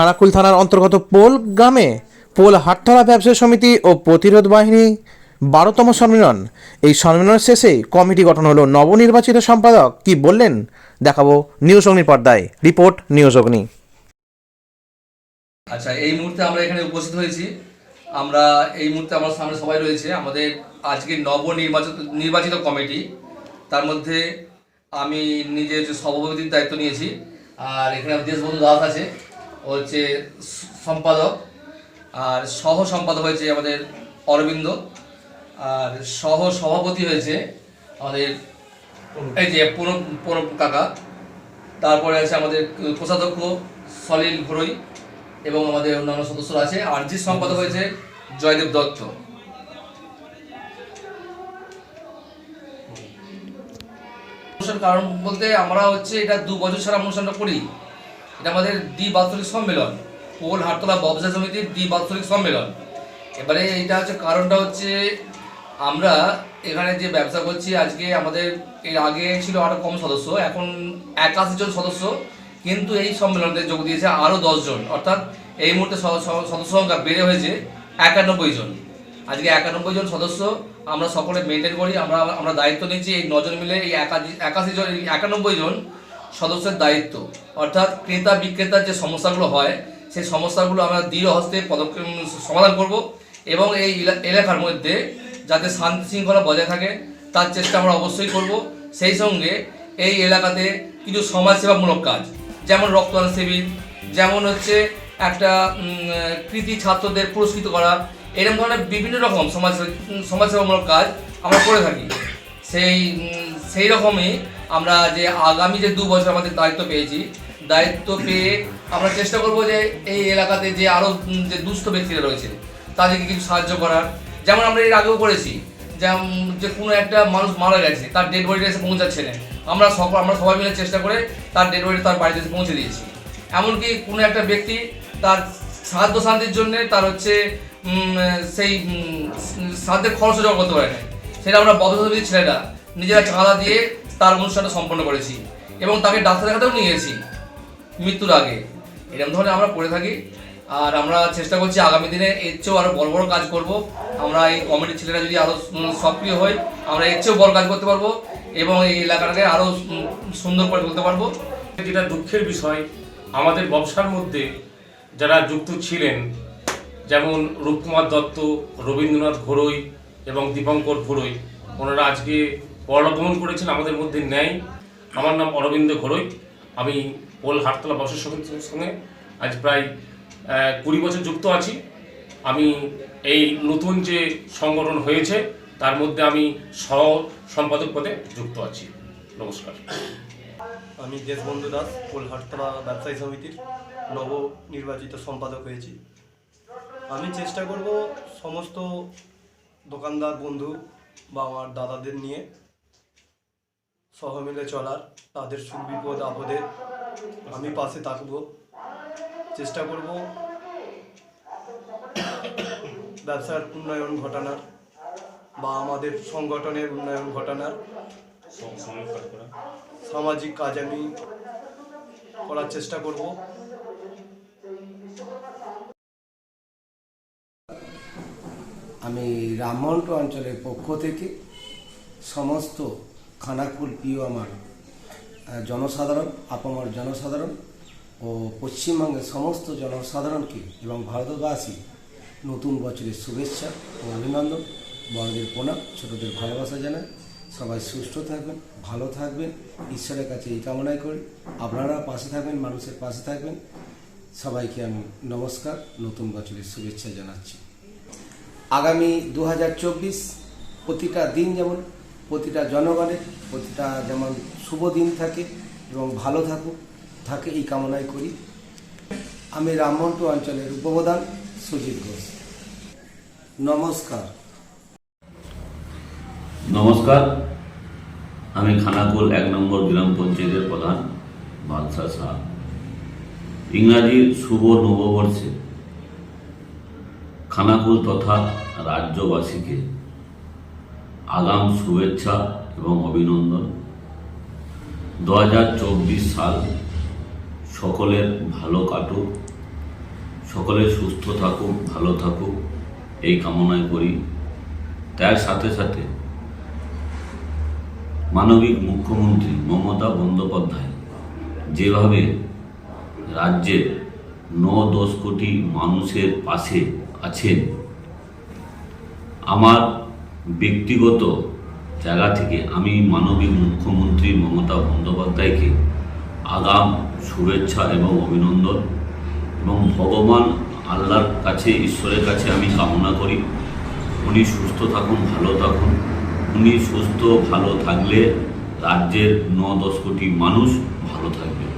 খানাকুল থানার অন্তর্গত পোল গ্রামে পোল হাটতলা ব্যবসায়ী সমিতি ও প্রতিরোধ বাহিনী বারোতম সম্মেলন। এই সম্মেলনের শেষে কমিটি গঠন হলো নবনির্বাচিত সম্পাদক। কি বললেন? দেখাবো নিউজ অগ্নি পর্দায়। রিপোর্ট নিউজ অগ্নি। আচ্ছা এই মুহূর্তে আমরা এখানে উপস্থিত হয়েছি। আমরা এই মুহূর্তে আমার সামনে সবাই রয়েছে। আমাদের আজকে নবনির্বাচিত, নির্বাচিত কমিটি। তার মধ্যে আমি নিজের সভাপতির দায়িত্ব নিয়েছি। আর এখানে দেশবন্ধু দাস আছে। হচ্ছে সম্পাদক, আর সহ সম্পাদক হয়েছে আমাদের অরবিন্দ, আর সহ সভাপতি হয়েছে আমাদের এই যে পুনম কাকা, তারপরে আছে আমাদের কোষাধ্যক্ষ সলিল ঘরোই এবং আমাদের অন্যান্য সদস্যরা আছে। আর জি সম্পাদক হয়েছে জয়দেব দত্ত। কারণ বলতে আমরা হচ্ছে এটা দু বছর ছাড়া অনুষ্ঠানটা করি। এটা আমাদের দ্বি বাৎসরিক সম্মেলন। পোল, হাটতলা, ব্যবসা সমিতির দ্বি বাৎসরিক সম্মেলন। এবারে এটা হচ্ছে কারণটা হচ্ছে আমরা এখানে যে ব্যবসা করছি, আজকে আমাদের এর আগে ছিল আরও কম সদস্য, এখন একাশি জন সদস্য। কিন্তু এই সম্মেলনে যোগ দিয়েছে আরও জন। অর্থাৎ এই মুহূর্তে সদস্য সংখ্যা বেড়ে হয়েছে একানব্বই জন। আজকে একানব্বই জন সদস্য, আমরা সকলে মেনটেন করি, আমরা আমরা দায়িত্ব নিচ্ছি এই নজন মিলে এই একাশি জন একানব্বই জন সদস্যের দায়িত্ব। অর্থাৎ ক্রেতা বিক্রেতার যে সমস্যাগুলো হয়, সেই সমস্যাগুলো আমরা দৃঢ় হস্তে পদক্ষেপ, সমাধান করব এবং এই এলা- এলাকার মধ্যে যাতে শান্তি শৃঙ্খলা বজায় থাকে, তার চেষ্টা আমরা অবশ্যই করব। সেই সঙ্গে এই এলাকাতে কিছু সমাজসেবামূলক কাজ, যেমন রক্তদান শিবির, যেমন হচ্ছে একটা কৃতি ছাত্রদের পুরস্কৃত করা এরকম ধরনের বিভিন্ন রকম সমাজ, সমাজসেবামূলক কাজ আমরা করে থাকি। সেই সেই রকমই আমরা যে আগামী যে দু বছর আমাদের দায়িত্ব পেয়েছি দায়িত্ব পেয়ে আমরা চেষ্টা করব যে এই এলাকাতে যে আরও যে দুস্থ ব্যক্তিরা রয়েছে তাদেরকে কিছু সাহায্য করার। যেমন আমরা এর আগেও করেছি যেমন যে কোনো একটা মানুষ মারা গেছে তার ডেড বডিটা এসে পৌঁছাচ্ছে না। আমরা সকল আমরা সবাই মিলে চেষ্টা করে তার ডেড বডি তার বাড়িতে এসে পৌঁছে দিয়েছি। এমনকি কোনো একটা ব্যক্তি তার সাহায্য শান্তির জন্য তার হচ্ছে সেই উম, সাহায্যের খরচও জোগাড় করতে পারে না। সেটা আমরা বদলী ছেলেরা নিজেরা চাঁদা দিয়ে তার অনুষ্ঠানটা সম্পন্ন করেছি এবং তাকে ডাক্তার দেখাতেও নিয়ে গেছি মৃত্যুর আগে। এরকম ধরনের আমরা করে থাকি। আর আমরা চেষ্টা করছি আগামী দিনে এর চেয়েও আরও বড় বড় কাজ করব। আমরা এই কমিটির ছেলেরা যদি আরও সক্রিয় হই আমরা এর চেয়েও বড় কাজ করতে পারব এবং এই এলাকাটাকে আরও সুন্দর করে তুলতে পারব। যেটা দুঃখের বিষয়। আমাদের ব্যবসার মধ্যে যারা যুক্ত ছিলেন, যেমন রূপকুমার দত্ত, রবীন্দ্রনাথ ঘোরই এবং দীপঙ্কর ঘোরই, ওনারা আজকে পরগমন করেছেন আমাদের মধ্যে নেয় আমার নাম অরবিন্দ ঘোরই আমি পোল হাটতলা সমিতির সঙ্গে আজ প্রায় কুড়ি বছর যুক্ত আছি। আমি এই নতুন যে সংগঠন হয়েছে, তার মধ্যে আমি সহ সম্পাদক পদে যুক্ত আছি। নমস্কার। আমি দেশবন্ধু দাস কোলহাটতলা ব্যবসায়ী সমিতির নব নির্বাচিত সম্পাদক হয়েছি। আমি চেষ্টা করব সমস্ত দোকানদার বন্ধু বা আমার দাদাদের নিয়ে সহমিলে চলার, তাদের সুখ বিপদ আপদে আমি পাশে থাকব। চেষ্টা করব ব্যবসার উন্নয়ন ঘটানোর বা আমাদের সংগঠনের উন্নয়ন ঘটানোর। সামাজিক কাজ আমি করার চেষ্টা করব। আমি রামমন্ট অঞ্চলের পক্ষ থেকে সমস্ত খানাকুল প্রিয় আমার জনসাধারণ, আপামর জনসাধারণ ও পশ্চিমবঙ্গের সমস্ত জনসাধারণকে এবং ভারতবাসী, নতুন বছরের শুভেচ্ছা ও অভিনন্দন। বড়দের প্রণাম, ছোটদের ভালোবাসা জানাই। সবাই সুস্থ থাকবেন, ভালো থাকবেন। ঈশ্বরের কাছে এই কামনাই করি। আপনারা পাশে থাকবেন, মানুষের পাশে থাকবেন। সবাইকে আমি নমস্কার, নতুন বছরের শুভেচ্ছা জানাচ্ছি। আগামী দু হাজার চব্বিশ প্রতিটা দিন যেমন প্রতিটা জনগণের প্রতিটা যেমন শুভ দিন থাকে এবং ভালো থাকুক, থাকে এই কামনাই করি। আমি রামমন্টু অঞ্চলের উপপ্রধান সুজিত ঘোষ। নমস্কার। নমস্কার। আমি খানাকুল এক নম্বর গ্রাম পঞ্চায়েতের প্রধান বাদশাহ শাহ। ইংরাজির শুভ নববর্ষে খানাকুল তথা রাজ্যবাসীকে আগাম শুভেচ্ছা এবং অভিনন্দন। দু হাজার চব্বিশ সাল সকলের ভালো কাটুক, সকলে সুস্থ থাকুক, ভালো থাকুক, এই কামনাই করি। তার সাথে সাথে মানবিক মুখ্যমন্ত্রী মমতা বন্দ্যোপাধ্যায় যেভাবে রাজ্যের ন দশ কোটি মানুষের পাশে আছেন, আমার ব্যক্তিগত জায়গা থেকে আমি মানবিক মুখ্যমন্ত্রী মমতা বন্দ্যোপাধ্যায়কে আগাম শুভেচ্ছা এবং অভিনন্দন এবং ভগবান আল্লাহর কাছে, ঈশ্বরের কাছে আমি কামনা করি। উনি সুস্থ থাকুন, ভালো থাকুন। উনি সুস্থ, ভালো থাকলে রাজ্যের ন দশ কোটি মানুষ ভালো থাকবে।